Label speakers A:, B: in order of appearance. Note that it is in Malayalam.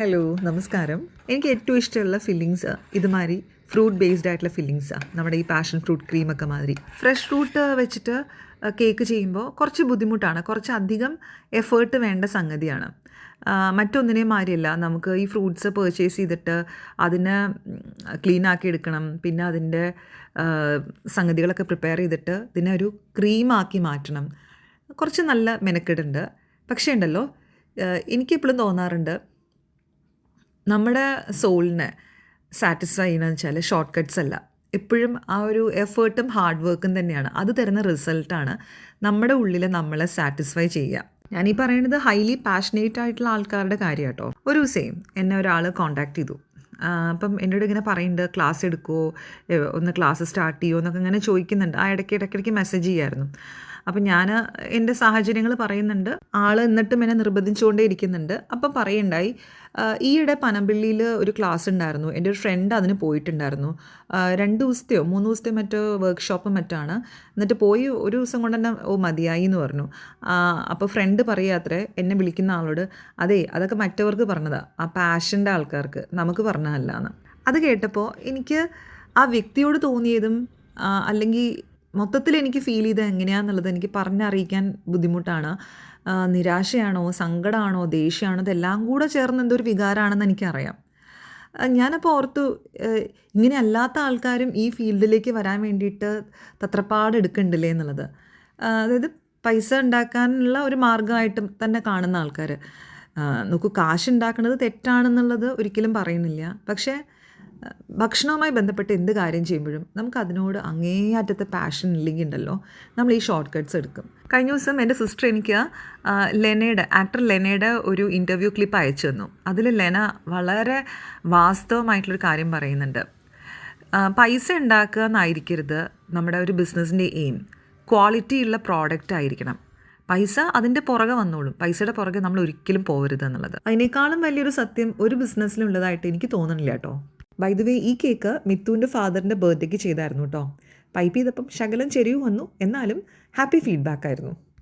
A: ഹലോ നമസ്കാരം. എനിക്ക് ഏറ്റവും ഇഷ്ടമുള്ള ഫില്ലിങ്സ് ഇതുമാതിരി ഫ്രൂട്ട് ബേസ്ഡ് ആയിട്ടുള്ള ഫില്ലിങ്സാണ് നമ്മുടെ ഈ പാഷൻ ഫ്രൂട്ട് ക്രീമൊക്കെ മാതിരി. ഫ്രഷ് ഫ്രൂട്ട് വെച്ചിട്ട് കേക്ക് ചെയ്യുമ്പോൾ കുറച്ച് ബുദ്ധിമുട്ടാണ്. കുറച്ച് അധികം എഫേർട്ട് വേണ്ട സംഗതിയാണ്. മറ്റൊന്നിനെ മാറിയല്ല നമുക്ക് ഈ ഫ്രൂട്ട്സ് പർച്ചേസ് ചെയ്തിട്ട് അതിനെ ക്ലീൻ ആക്കി എടുക്കണം. പിന്നെ അതിന്റെ സംഗതികളൊക്കെ പ്രിപ്പയർ ചെയ്തിട്ട് ഇതിനെ ഒരു ക്രീമാക്കി മാറ്റണം. കുറച്ച് നല്ല മെനക്കെടുണ്ട്. പക്ഷേ ഉണ്ടല്ലോ എനിക്കെപ്പോഴും തോന്നാറുണ്ട് നമ്മുടെ സോളിനെ സാറ്റിസ്ഫൈ ചെയ്യണമെന്ന് വെച്ചാൽ ഷോർട്ട് കട്ട്സ് അല്ല. എപ്പോഴും ആ ഒരു എഫേർട്ടും ഹാർഡ് വർക്കും തന്നെയാണ്. അത് തരുന്ന റിസൾട്ടാണ് നമ്മുടെ ഉള്ളിൽ നമ്മളെ സാറ്റിസ്ഫൈ ചെയ്യുക. ഞാൻ ഈ പറയുന്നത് ഹൈലി പാഷനേറ്റ് ആയിട്ടുള്ള ആൾക്കാരുടെ കാര്യം കേട്ടോ ഒരു ദിവസം എന്നെ ഒരാൾ കോണ്ടാക്ട് ചെയ്തു. അപ്പം എന്നോട് ഇങ്ങനെ പറയുന്നുണ്ട് ക്ലാസ് എടുക്കുമോ ഒന്ന് ക്ലാസ് സ്റ്റാർട്ട് ചെയ്യുമോ എന്നൊക്കെ ഇങ്ങനെ ചോദിക്കുന്നുണ്ട്. ആ ഇടയ്ക്ക് ഇടയ്ക്കിടയ്ക്ക് മെസ്സേജ് ചെയ്യായിരുന്നു. അപ്പം ഞാൻ എന്റെ സാഹചര്യങ്ങൾ പറയുന്നുണ്ട്. ആൾ എന്നിട്ടും എന്നെ നിർബന്ധിച്ചുകൊണ്ടേ ഇരിക്കുന്നുണ്ട്. അപ്പം പറയുണ്ടായി ഈയിടെ പനമ്പിള്ളിയിൽ ഒരു ക്ലാസ് ഉണ്ടായിരുന്നു. എന്റെ ഒരു ഫ്രണ്ട് അതിന് പോയിട്ടുണ്ടായിരുന്നു. രണ്ട് ദിവസത്തെയോ മൂന്ന് ദിവസത്തെയോ മറ്റോ വർക്ക്ഷോപ്പ് മറ്റാണ്. എന്നിട്ട് പോയി ഒരു ദിവസം കൊണ്ട് തന്നെ ഓ മതിയായി എന്ന് പറഞ്ഞു. അപ്പോൾ ഫ്രണ്ട് പറയാത്രേ എന്നെ വിളിക്കുന്ന ആളോട് അതെ അതൊക്കെ മറ്റവർക്ക് പറഞ്ഞതാണ് ആ പാഷന്റെ ആൾക്കാർക്ക് നമുക്ക് പറഞ്ഞതല്ല എന്ന് അത് കേട്ടപ്പോൾ എനിക്ക് ആ വ്യക്തിയോട് തോന്നിയതും അല്ലെങ്കിൽ മൊത്തത്തിൽ എനിക്ക് ഫീൽ ചെയ്തത് എങ്ങനെയാണെന്നുള്ളത് എനിക്ക് പറഞ്ഞറിയിക്കാൻ ബുദ്ധിമുട്ടാണ്. നിരാശയാണോ സങ്കടമാണോ ദേഷ്യമാണോ ഇതെല്ലാം കൂടെ ചേർന്ന് എന്തൊരു വികാരമാണെന്ന് എനിക്കറിയാം. ഞാനപ്പോൾ ഓർത്തു ഇങ്ങനെ അല്ലാത്ത ആൾക്കാരും ഈ ഫീൽഡിലേക്ക് വരാൻ വേണ്ടിയിട്ട് തത്രപ്പാട് എടുക്കണ്ടില്ലേ എന്നുള്ളത്. അതായത് പൈസ ഉണ്ടാക്കാനുള്ള ഒരു മാർഗമായിട്ട് തന്നെ കാണുന്ന ആൾക്കാർ നോക്കൂ കാശ് ഉണ്ടാക്കുന്നത് തെറ്റാണെന്നുള്ളത് ഒരിക്കലും പറയുന്നില്ല. പക്ഷേ ഭക്ഷണവുമായി ബന്ധപ്പെട്ട് എന്ത് കാര്യം ചെയ്യുമ്പോഴും നമുക്ക് അതിനോട് അങ്ങേയറ്റത്തെ പാഷൻ ഇല്ലെങ്കിൽ ഉണ്ടല്ലോ നമ്മൾ ഈ ഷോർട്ട് കട്ട്സ് എടുക്കും. കഴിഞ്ഞ ദിവസം എന്റെ സിസ്റ്റർ എനിക്ക് ലെനയുടെ ആക്ടർ ലെനയുടെ ഒരു ഇന്റർവ്യൂ ക്ലിപ്പ് അയച്ചു തന്നു. അതിൽ ലെന വളരെ വാസ്തവമായിട്ടുള്ളൊരു കാര്യം പറയുന്നുണ്ട്. പൈസ ഉണ്ടാക്കുക എന്നായിരിക്കരുത് നമ്മുടെ ഒരു ബിസിനസ്സിന്റെ എയിം ക്വാളിറ്റിയുള്ള പ്രോഡക്റ്റ് ആയിരിക്കണം. പൈസ അതിന്റെ പുറകെ വന്നോളും. പൈസയുടെ പുറകെ നമ്മൾ ഒരിക്കലും പോകരുത് എന്നുള്ളത്. അതിനേക്കാളും വലിയൊരു സത്യം ഒരു ബിസിനസ്സിലുള്ളതായിട്ട് എനിക്ക് തോന്നുന്നില്ല കേട്ടോ. ബൈ ദ വേ ഈ കേക്ക് മിത്തുവിന്റെ ഫാദറിന്റെ ബർത്ത്ഡേക്ക് ചെയ്തായിരുന്നു കേട്ടോ പൈപ്പ് ചെയ്തപ്പം ശകലം ചെരിവ് വന്നു. എന്നാലും ഹാപ്പി ഫീഡ്ബാക്ക് ആയിരുന്നു.